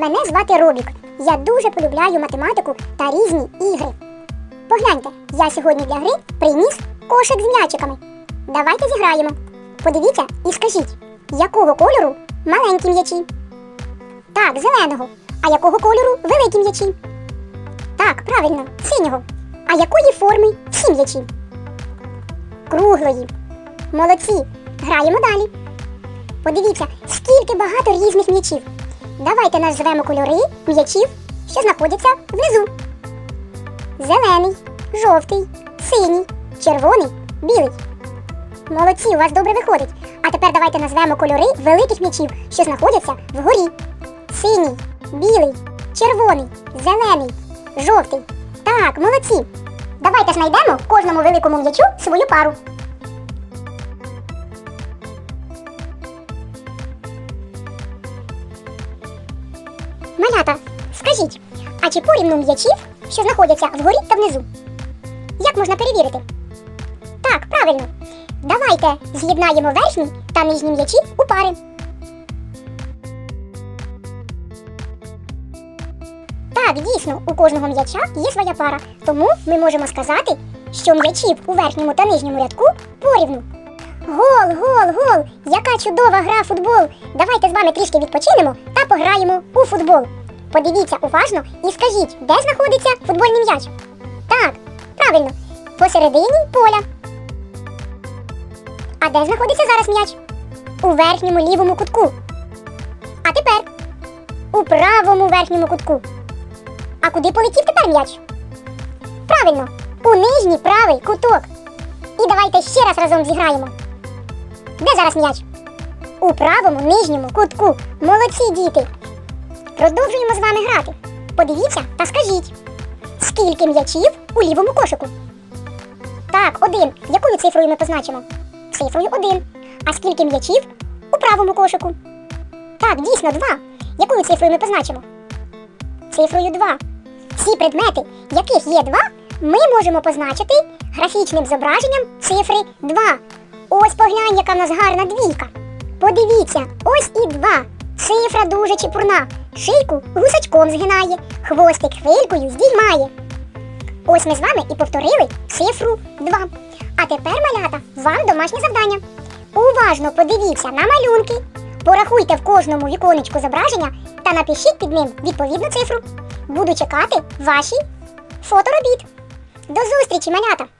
Мене звати Робік. Я дуже полюбляю математику та різні ігри. Погляньте, я сьогодні для гри приніс кошик з м'ячиками. Давайте зіграємо. Подивіться і скажіть, якого кольору маленькі м'ячі? Так, зеленого. А якого кольору великі м'ячі? Так, правильно, синього. А якої форми ці м'ячі? Круглої. Молодці. Граємо далі. Подивіться, скільки багато різних м'ячів. Давайте назвемо кольори м'ячів, що знаходяться внизу. Зелений, жовтий, синій, червоний, білий. Молодці, у вас добре виходить. А тепер давайте назвемо кольори великих м'ячів, що знаходяться вгорі. Синій, білий, червоний, зелений, жовтий. Так, молодці. Давайте знайдемо кожному великому м'ячу свою пару. Малята, скажіть, а чи порівну м'ячів, що знаходяться вгорі та внизу? Як можна перевірити? Так, правильно. Давайте з'єднаємо верхній та нижній м'ячі у пари. Так, дійсно, у кожного м'яча є своя пара, тому ми можемо сказати, що м'ячів у верхньому та нижньому рядку порівну. Гол, гол, гол! Яка чудова гра футбол! Давайте з вами трішки відпочинемо та пограємо у футбол. Подивіться уважно і скажіть, де знаходиться футбольний м'яч? Так, правильно, посередині поля. А де знаходиться зараз м'яч? У верхньому лівому кутку. А тепер у правому верхньому кутку. А куди полетів тепер м'яч? Правильно, у нижній правий куток. І давайте ще раз разом зіграємо. Де зараз м'яч? У правому нижньому кутку. Молодці діти. Продовжуємо з вами грати. Подивіться та скажіть, скільки м'ячів у лівому кошику? Так, один. Якою цифрою ми позначимо? Цифрою один. А скільки м'ячів у правому кошику? Так, дійсно, два. Якою цифрою ми позначимо? Цифрою 2. Всі предмети, яких є 2, ми можемо позначити графічним зображенням цифри 2. Ось поглянь, яка в нас гарна двійка. Подивіться, ось і 2. Цифра дуже чепурна. Шийку гусачком згинає, хвостик хвилькою здіймає. Ось ми з вами і повторили цифру 2. А тепер, малята, вам домашнє завдання. Уважно подивіться на малюнки, порахуйте в кожному віконечку зображення та напишіть під ним відповідну цифру. Буду чекати ваші фоторобіт. До зустрічі, малята!